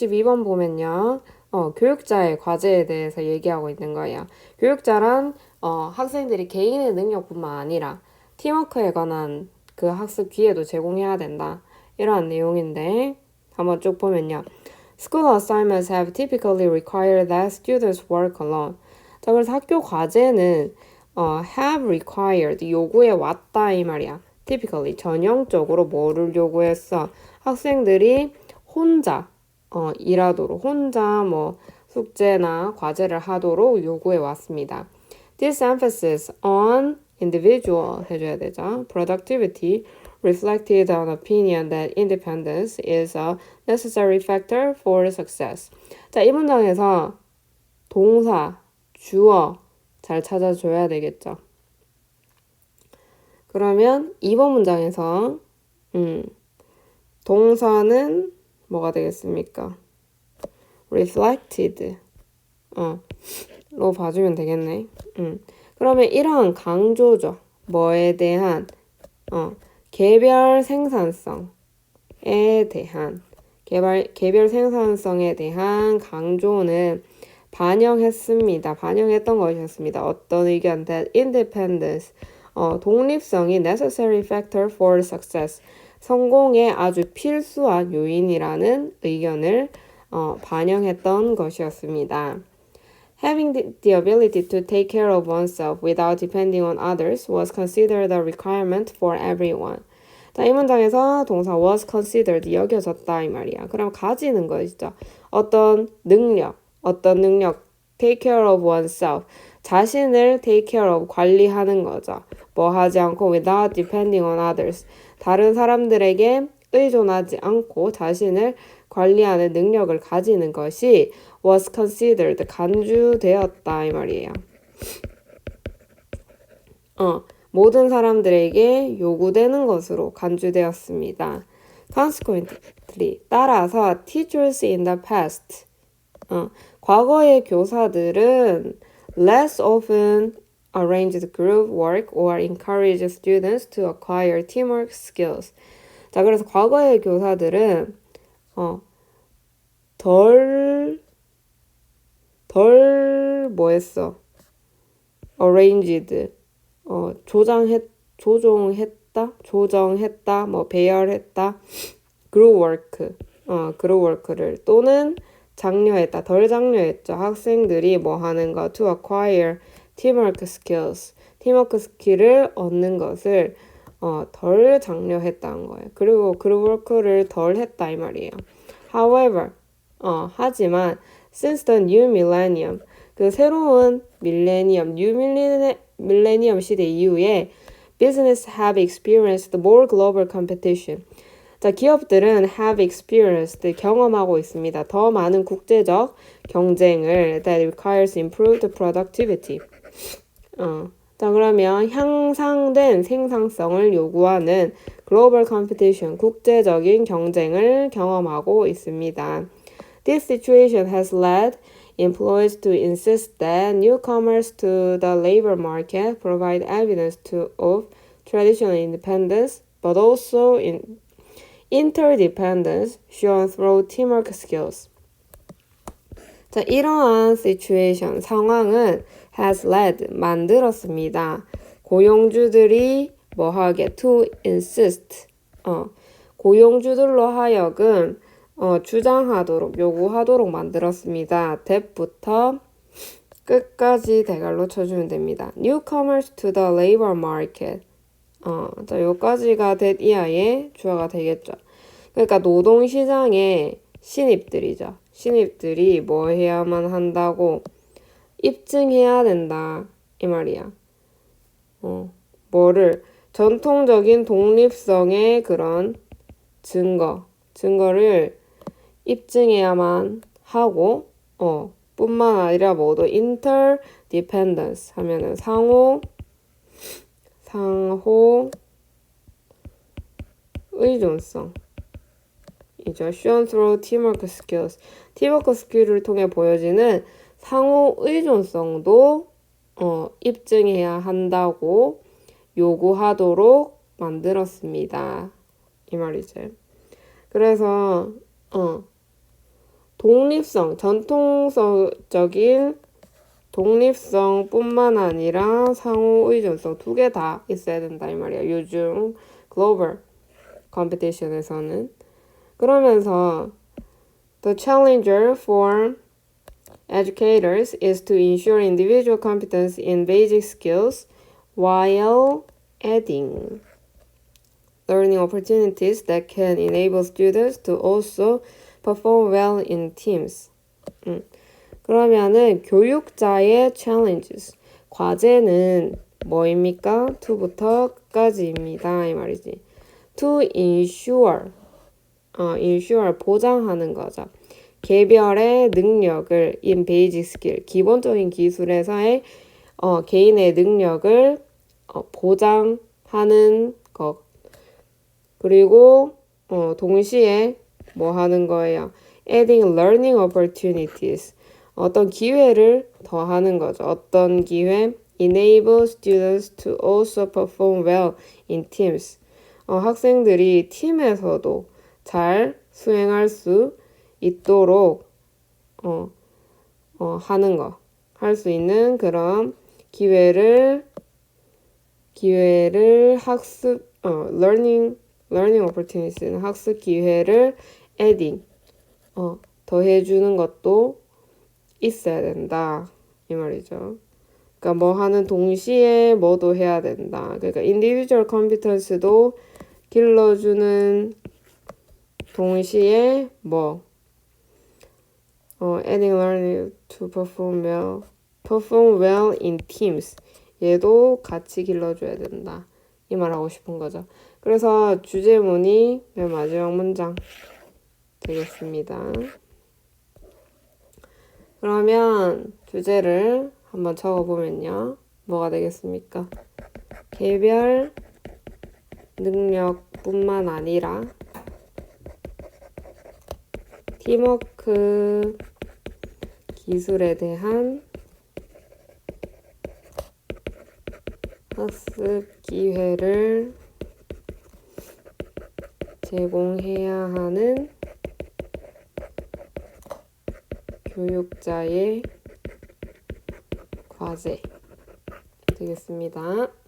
12번 보면요. 어, 교육자의 과제에 대해서 얘기하고 있는 거예요. 교육자란 어, 학생들이 개인의 능력뿐만 아니라 팀워크에 관한 그 학습 기회도 제공해야 된다. 이러한 내용인데 한번 쭉 보면요. School assignments have typically required that students work alone. 자, 그래서 학교 과제는 어, have required 요구해 왔다 이 말이야. typically 전형적으로 뭐를 요구했어? 학생들이 혼자 어, 일하도록 혼자 뭐 숙제나 과제를 하도록 요구해 왔습니다. This emphasis on individual 해줘야 되죠. Productivity reflected an opinion that independence is a necessary factor for success. 자, 이 문장에서 동사, 주어 잘 찾아줘야 되겠죠. 그러면 2번 문장에서 음, 동사는 뭐가 되겠습니까? reflected 어, 로 봐주면 되겠네. 음. 그러면 이러한 강조죠. 뭐에 대한 어, 개별 생산성에 대한 개발, 개별 생산성에 대한 강조는 반영했습니다. 반영했던 것이었습니다. 어떤 의견 that independence 어, 독립성이 necessary factor for success 성공에 아주 필수한 요인이라는 의견을 어, 반영했던 것이었습니다. Having the, ability to take care of oneself without depending on others was considered a requirement for everyone. 자, 이 문장에서 동사 was considered 여겨졌다 이 말이야. 그럼 가지는 것이죠. 어떤 능력, 어떤 능력 take care of oneself. 자신을 take care of 관리하는 거죠. 뭐 하지 않고 without depending on others. 다른 사람들에게 의존하지 않고 자신을 관리하는 능력을 가지는 것이 was considered 간주되었다 이 말이에요. 어, 모든 사람들에게 요구되는 것으로 간주되었습니다. Consequently, 따라서 teachers in the past, 어, 과거의 교사들은 less often arranged group work or encouraged students to acquire teamwork skills. 자, 그래서 과거의 교사들은 어, 덜, 덜, 뭐 했어? arranged, 어, 조장했, 조종했다? 조정했다? 뭐, 배열했다? group work, 어, group work를 또는 장려했다, 덜 장려했죠. 학생들이 뭐 하는 거, to acquire teamwork skills, 팀워크 스킬을 얻는 것을 어, 덜 장려했다는 거예요. 그리고 그룹 워크를 덜 했다 이 말이에요. However, 어, 하지만 since the new millennium, 그 새로운 밀레니엄, 뉴 밀레니, 밀레니엄 시대 이후에 business have experienced more global competition. 자, 기업들은 have experienced 경험하고 있습니다. 더 많은 국제적 경쟁을 that requires improved productivity. 어. 자, 그러면 향상된 생산성을 요구하는 global competition, 국제적인 경쟁을 경험하고 있습니다. This situation has led employers to insist that newcomers to the labor market provide evidence to, of traditional independence, but also in interdependence shown through teamwork skills. 자, 이러한 situation, 상황은 has led, 만들었습니다. 고용주들이 뭐 하게, to insist, 어, 고용주들로 하여금 어, 주장하도록, 요구하도록 만들었습니다. that부터 끝까지 대갈로 쳐주면 됩니다. Newcomers to the labor market. 어, 자, 요까지가 that 이하의 주어가 되겠죠. 그러니까 노동시장의 신입들이죠. 신입들이 뭐 해야만 한다고 입증해야 된다. 이 말이야. 어, 뭐를 전통적인 독립성의 그런 증거, 증거를 입증해야만 하고, 어, 뿐만 아니라 뭐도 interdependence 하면은 상호, 상호 의존성. 이죠. shown through. 팀워크 스킬을 통해 보여지는 상호 의존성도 어, 입증해야 한다고 요구하도록 만들었습니다. 이 말이지. 그래서 어, 독립성, 전통적인 독립성뿐만 아니라 상호 의존성 두 개 다 있어야 된다 이 말이야. 요즘 글로벌 컴피티션에서는 그러면서 the challenger for educators is to ensure individual competence in basic skills while adding learning opportunities that can enable students to also perform well in teams. 음. 그러면은 교육자의 challenges 과제는 뭐입니까? to부터 끝까지입니다. 이 말이지. to ensure 어, ensure 보장하는 거죠. 개별의 능력을 in basic skill 기본적인 기술에서의 어, 개인의 능력을 어, 보장하는 것 그리고 어, 동시에 뭐 하는 거예요? adding learning opportunities 어떤 기회를 더하는 거죠. 어떤 기회? enable students to also perform well in teams. 어, 학생들이 팀에서도 잘 수행할 수 있도록 어, 어, 하는 거, 할 수 있는 그런 기회를 기회를 학습 어, learning learning opportunities는 학습 기회를 adding 어, 더해 주는 것도 있어야 된다 이 말이죠. 그러니까 뭐 하는 동시에 뭐도 해야 된다. 그러니까 individual competence도 길러주는 동시에 뭐 어, adding learning to perform well, perform well in teams. 얘도 같이 길러줘야 된다. 이 말하고 싶은 거죠. 그래서 주제문이 맨 마지막 문장 되겠습니다. 그러면 주제를 한번 적어보면요. 뭐가 되겠습니까? 개별 능력뿐만 아니라 팀워크 기술에 대한 학습 기회를 제공해야 하는 교육자의 과제 되겠습니다.